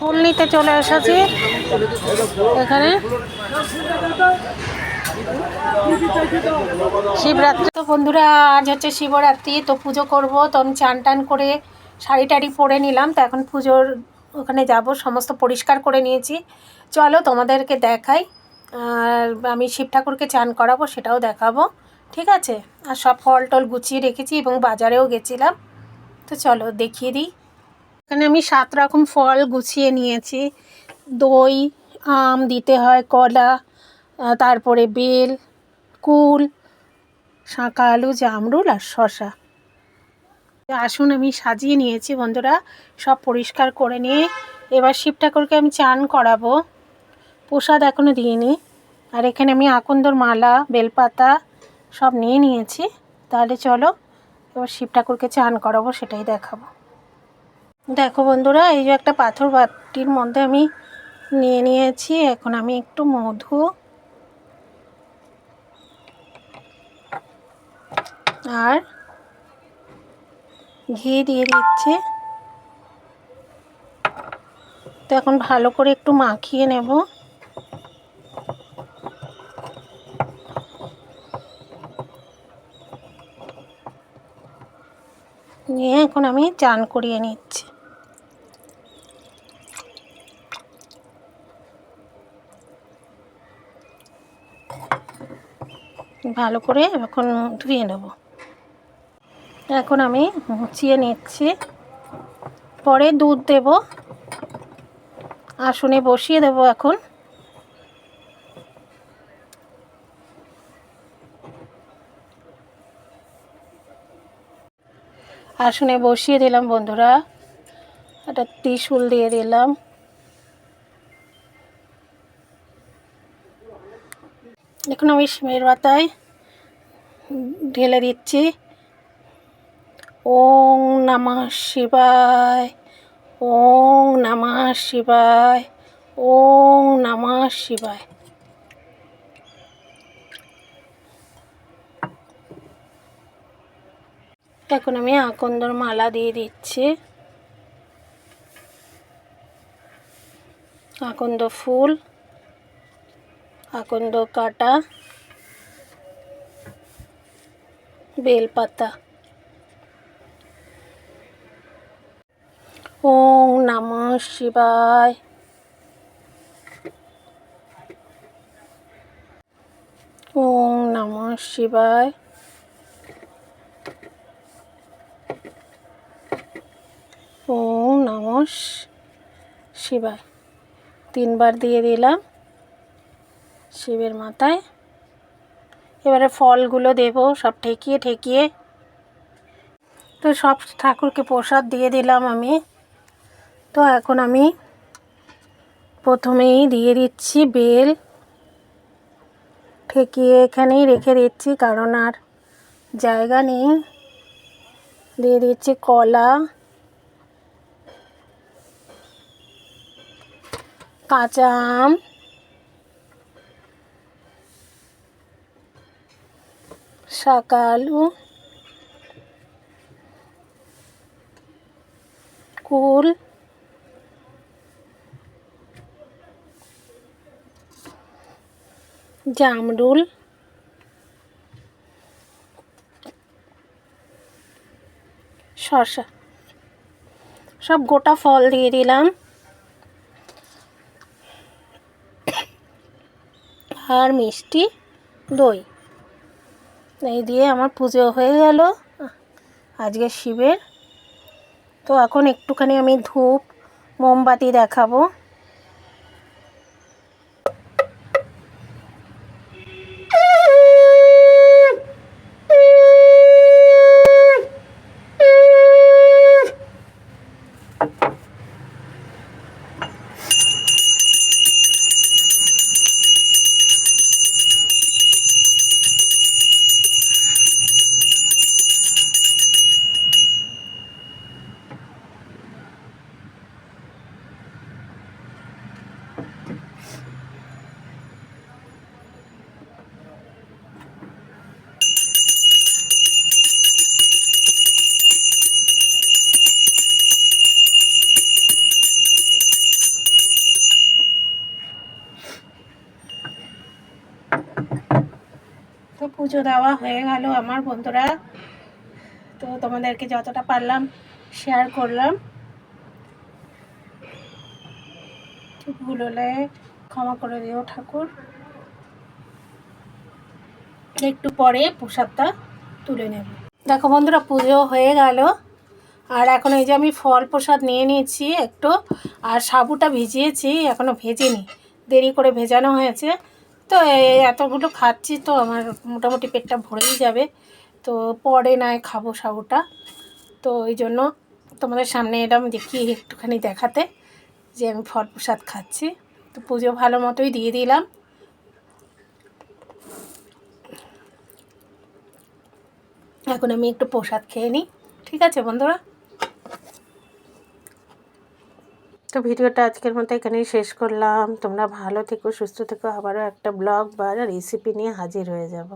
ফুল নিতে চলে এসেছি। এখানে শিবরাত্রি। তো বন্ধুরা, আজ হচ্ছে শিবরাত্রি, তো পুজো করব। তো আমি চান টান করে শাড়ি টাড়ি পরে নিলাম। তো এখন পুজোর ওখানে যাব, সমস্ত পরিষ্কার করে নিয়েছি। চলো তোমাদেরকে দেখাই। আর আমি শিব ঠাকুরকে চান করাবো, সেটাও দেখাবো। ঠিক আছে? আর সব ফল টল গুছিয়ে রেখেছি এবং বাজারেও গেছিলাম। তো চলো দেখিয়ে দিই। এখানে আমি সাত রকম ফল গুছিয়ে নিয়েছি। দই, আম দিতে হয়, কলা তারপরে বেল, কুল শাঁকা আলু, জামরুল আর শশা আসুন আমি সাজিয়ে নিয়েছি বন্ধুরা। সব পরিষ্কার করে নিয়ে এবার শিব ঠাকুরকে আমি চান করাবো। প্রসাদ এখনও দিইনি। আর এখানে আমি আকন্দর মালা, বেলপাতা সব নিয়ে নিয়েছি। তাহলে চলো, এবার শিব ঠাকুরকে চান করাবো, সেটাই দেখাবো। দেখো বন্ধুরা, এই যে একটা পাথর বাটির মধ্যে আমি নিয়ে নিয়েছি। এখন আমি একটু মধু। আর ঘি দিয়ে দিচ্ছি। তো এখন ভালো করে একটু মাখিয়ে নেব। নিয়ে এখন আমি চান করিয়ে নিচ্ছি। ভালো করে এখন ধুয়ে নেব। এখন আমি মুছিয়ে নিচ্ছি। পরে দুধ দেব। আসনে বসিয়ে দেব এখন। আসনে বসিয়ে দিলাম, বন্ধুরা। একটা ত্রিশুল দিয়ে দিলাম। এখন আমি সিমের পাতায় ঢেলে দিচ্ছি। ওং নমঃ শিবায়, ওং নমঃ শিবায়, ওং নমঃ শিবায়। এখন আমি আকন্দর মালা দিয়ে দিচ্ছি। আকন্দ ফুল, আকন্দ কাটা, বেলপাতা। ওং নমঃ শিবায়। ওং নমঃ শিবায়। ওং নমঃ শিবায়। তিনবার দিয়ে দিলাম শিবের মাথায়। এবারে ফলগুলো দেব, সব ঠেকিয়ে ঠেকিয়ে। তো সব ঠাকুরকে প্রসাদ দিয়ে দিলাম আমি। তো এখন আমি প্রথমেই দিয়ে দিচ্ছি বেল। ঠেকিয়ে এখানেই রেখে দিচ্ছি, কারণ আর জায়গা নেই। দিয়ে দিচ্ছি কলা। কাঁচা আম। শাকা আলু। কুল। জামরুল। শসা। সব গোটা ফল দিয়ে দিলাম। আর মিষ্টি দই। এই দিয়ে আমার পুজো হয়ে গেল। আজকে শিবের। তো এখন একটুখানি আমি ধূপ, মোমবাতি দেখাবো। পুজো দেওয়া হয়ে গেল আমার বন্ধুরা। তো তোমাদেরকে যতটা পারলাম শেয়ার করলাম। ভুল হলে ক্ষমা করে দিও ঠাকুর। একটু পরে প্রসাদটা তুলে নেব। দেখো বন্ধুরা, পুজো হয়ে গেল। আর এখন এই যে আমি ফল প্রসাদ নিয়ে নিয়েছি একটু। আর সাবুটা ভিজিয়েছি এখনও ভেজেনি। দেরি করে ভেজানো হয়েছে। তো এতগুলো খাচ্ছি তো আমার মোটামুটি পেটটা ভরেই যাবে। তো পরে নয় খাব সাবুটা তো ওই জন্য তোমাদের সামনে এলাম দেখি একটুখানি দেখাতে যে আমি ফল প্রসাদ খাচ্ছি। তো পুজো ভালো মতোই দিয়ে দিলাম। এখন আমি একটু প্রসাদ খেয়ে নিই। ঠিক আছে বন্ধুরা? তো ভিডিওটা আজকের মতো এখানেই শেষ করলাম। তোমরা ভালো থেকো, সুস্থ থেকো। আবারও একটা ব্লগ বা রেসিপি নিয়ে হাজির হয়ে যাব।